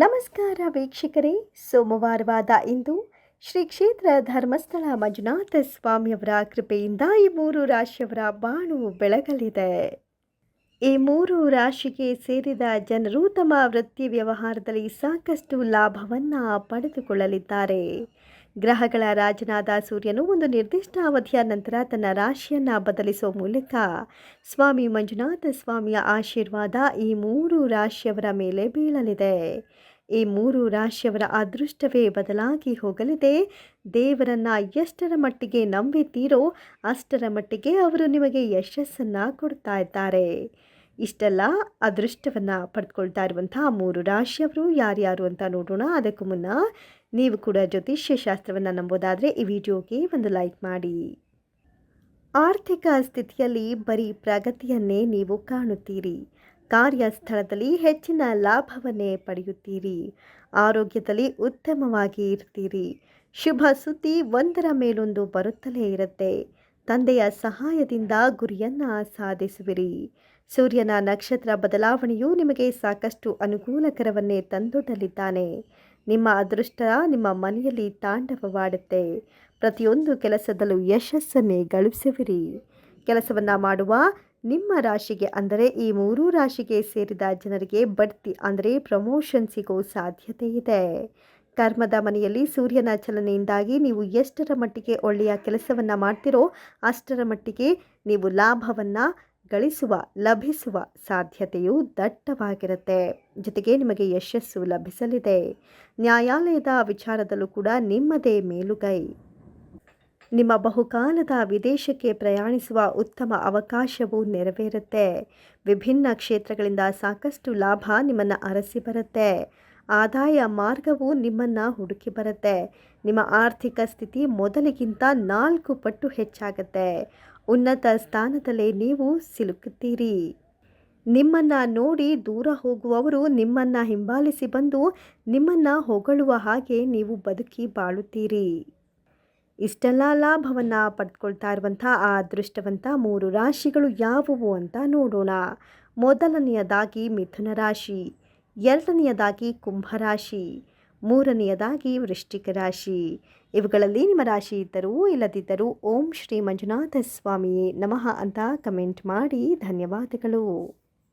ನಮಸ್ಕಾರ ವೀಕ್ಷಕರೇ. ಸೋಮವಾರವಾದ ಇಂದು ಶ್ರೀ ಕ್ಷೇತ್ರ ಧರ್ಮಸ್ಥಳ ಮಂಜುನಾಥ ಸ್ವಾಮಿಯವರ ಕೃಪೆಯಿಂದ ಈ ಮೂರು ರಾಶಿಯವರ ಬಾಣು ಬೆಳಗಲಿದೆ. ಈ ಮೂರು ರಾಶಿಗೆ ಸೇರಿದ ಜನರು ತಮ್ಮ ವೃತ್ತಿ ವ್ಯವಹಾರದಲ್ಲಿ ಸಾಕಷ್ಟು ಲಾಭವನ್ನು ಪಡೆದುಕೊಳ್ಳಲಿದ್ದಾರೆ. ಗ್ರಹಗಳ ರಾಜನಾದ ಸೂರ್ಯನು ಒಂದು ನಿರ್ದಿಷ್ಟ ಅವಧಿಯ ನಂತರ ತನ್ನ ರಾಶಿಯನ್ನು ಬದಲಿಸುವ ಮೂಲಕ ಸ್ವಾಮಿ ಮಂಜುನಾಥ ಸ್ವಾಮಿಯ ಆಶೀರ್ವಾದ ಈ ಮೂರು ರಾಶಿಯವರ ಮೇಲೆ ಬೀಳಲಿದೆ. ಈ ಮೂರು ರಾಶಿಯವರ ಅದೃಷ್ಟವೇ ಬದಲಾಗಿ ಹೋಗಲಿದೆ. ದೇವರನ್ನ ಎಷ್ಟರ ಮಟ್ಟಿಗೆ ನಂಬಿದ್ದೀರೋ ಅಷ್ಟರ ಮಟ್ಟಿಗೆ ಅವರು ನಿಮಗೆ ಯಶಸ್ಸನ್ನು ಕೊಡ್ತಾ ಇದ್ದಾರೆ. ಇಷ್ಟೆಲ್ಲ ಅದೃಷ್ಟವನ್ನು ಪಡೆದುಕೊಳ್ತಾ ಇರುವಂತಹ ಮೂರು ರಾಶಿಯವರು ಯಾರ್ಯಾರು ಅಂತ ನೋಡೋಣ. ಅದಕ್ಕೂ ಮುನ್ನ ನೀವು ಕೂಡ ಜ್ಯೋತಿಷ್ಯ ಶಾಸ್ತ್ರವನ್ನು ನಂಬೋದಾದರೆ ಈ ವಿಡಿಯೋಗೆ ಒಂದು ಲೈಕ್ ಮಾಡಿ. ಆರ್ಥಿಕ ಸ್ಥಿತಿಯಲ್ಲಿ ಬರೀ ಪ್ರಗತಿಯನ್ನೇ ನೀವು ಕಾಣುತ್ತೀರಿ. ಕಾರ್ಯಸ್ಥಳದಲ್ಲಿ ಹೆಚ್ಚಿನ ಲಾಭವನ್ನೇ ಪಡೆಯುತ್ತೀರಿ. ಆರೋಗ್ಯದಲ್ಲಿ ಉತ್ತಮವಾಗಿ ಇರ್ತೀರಿ. ಶುಭ ಸುದ್ದಿ ಒಂದರ ಮೇಲೊಂದು ಬರುತ್ತಲೇ ಇರುತ್ತೆ. ತಂದೆಯ ಸಹಾಯದಿಂದ ಗುರಿಯನ್ನು ಸಾಧಿಸುವಿರಿ. ಸೂರ್ಯನ ನಕ್ಷತ್ರ ಬದಲಾವಣೆಯು ನಿಮಗೆ ಸಾಕಷ್ಟು ಅನುಕೂಲಕರವನ್ನೇ ತಂದೊಡ್ಡಲಿದ್ದಾನೆ. ನಿಮ್ಮ ಅದೃಷ್ಟ ನಿಮ್ಮ ಮನೆಯಲ್ಲಿ ತಾಂಡವವಾಡುತ್ತೆ. ಪ್ರತಿಯೊಂದು ಕೆಲಸದಲ್ಲೂ ಯಶಸ್ಸನ್ನೇ ಗಳಿಸುವಿರಿ. ಕೆಲಸವನ್ನು ಮಾಡುವ ನಿಮ್ಮ ರಾಶಿಗೆ ಅಂದರೆ ಈ ಮೂರೂ ರಾಶಿಗೆ ಸೇರಿದ ಜನರಿಗೆ ಬಡ್ತಿ ಅಂದರೆ ಪ್ರಮೋಷನ್ ಸಿಗೋ ಸಾಧ್ಯತೆ ಇದೆ. ಕರ್ಮದ ಮನೆಯಲ್ಲಿ ಸೂರ್ಯನ ಚಲನೆಯಿಂದಾಗಿ ನೀವು ಎಷ್ಟರ ಮಟ್ಟಿಗೆ ಒಳ್ಳೆಯ ಕೆಲಸವನ್ನು ಮಾಡ್ತಿರೋ ಅಷ್ಟರ ಮಟ್ಟಿಗೆ ನೀವು ಲಾಭವನ್ನು ಗಳಿಸುವ, ಲಭಿಸುವ ಸಾಧ್ಯತೆಯು ದಟ್ಟವಾಗಿರುತ್ತೆ. ಜೊತೆಗೆ ನಿಮಗೆ ಯಶಸ್ಸು ಲಭಿಸಲಿದೆ. ನ್ಯಾಯಾಲಯದ ವಿಚಾರದಲ್ಲೂ ಕೂಡ ನಿಮ್ಮದೇ ಮೇಲುಗೈ. ನಿಮ್ಮ ಬಹುಕಾಲದ ವಿದೇಶಕ್ಕೆ ಪ್ರಯಾಣಿಸುವ ಉತ್ತಮ ಅವಕಾಶವು ನೆರವೇರುತ್ತೆ. ವಿಭಿನ್ನ ಕ್ಷೇತ್ರಗಳಿಂದ ಸಾಕಷ್ಟು ಲಾಭ ನಿಮ್ಮನ್ನು ಅರಸಿ ಬರುತ್ತೆ. ಆದಾಯ ಮಾರ್ಗವು ನಿಮ್ಮನ್ನು ಹುಡುಕಿ ಬರುತ್ತೆ. ನಿಮ್ಮ ಆರ್ಥಿಕ ಸ್ಥಿತಿ ಮೊದಲಿಗಿಂತ ನಾಲ್ಕು ಪಟ್ಟು ಹೆಚ್ಚಾಗುತ್ತೆ. ಉನ್ನತ ಸ್ಥಾನದಲ್ಲೇ ನೀವು ಸಿಲುಕುತ್ತೀರಿ. ನಿಮ್ಮನ್ನು ನೋಡಿ ದೂರ ಹೋಗುವವರು ನಿಮ್ಮನ್ನು ಹಿಂಬಾಲಿಸಿ ಬಂದು ನಿಮ್ಮನ್ನು ಹೊಗಳುವ ಹಾಗೆ ನೀವು ಬದುಕಿ ಬಾಳುತ್ತೀರಿ. ಇಷ್ಟೆಲ್ಲ ಲಾಭವನ್ನು ಪಡೆದುಕೊಳ್ತಾ ಇರುವಂಥ ಆ ಅದೃಷ್ಟವಂತ ಮೂರು ರಾಶಿಗಳು ಯಾವುವು ಅಂತ ನೋಡೋಣ. ಮೊದಲನೆಯದಾಗಿ ಮಿಥುನ ರಾಶಿ. ಎರಡನೆಯದಾಗಿ ಕುಂಭರಾಶಿ, ಮೂರನೆಯದಾಗಿ ವೃಶ್ಚಿಕ ರಾಶಿ. ಇವುಗಳಲ್ಲಿ ನಿಮ್ಮ ರಾಶಿ ಇದ್ದರೂ ಇಲ್ಲದಿದ್ದರೂ ಓಂ ಶ್ರೀ ಮಂಜುನಾಥ ಸ್ವಾಮಿಯೇ ನಮಃ ಅಂತ ಕಮೆಂಟ್ ಮಾಡಿ ಧನ್ಯವಾದಗಳು.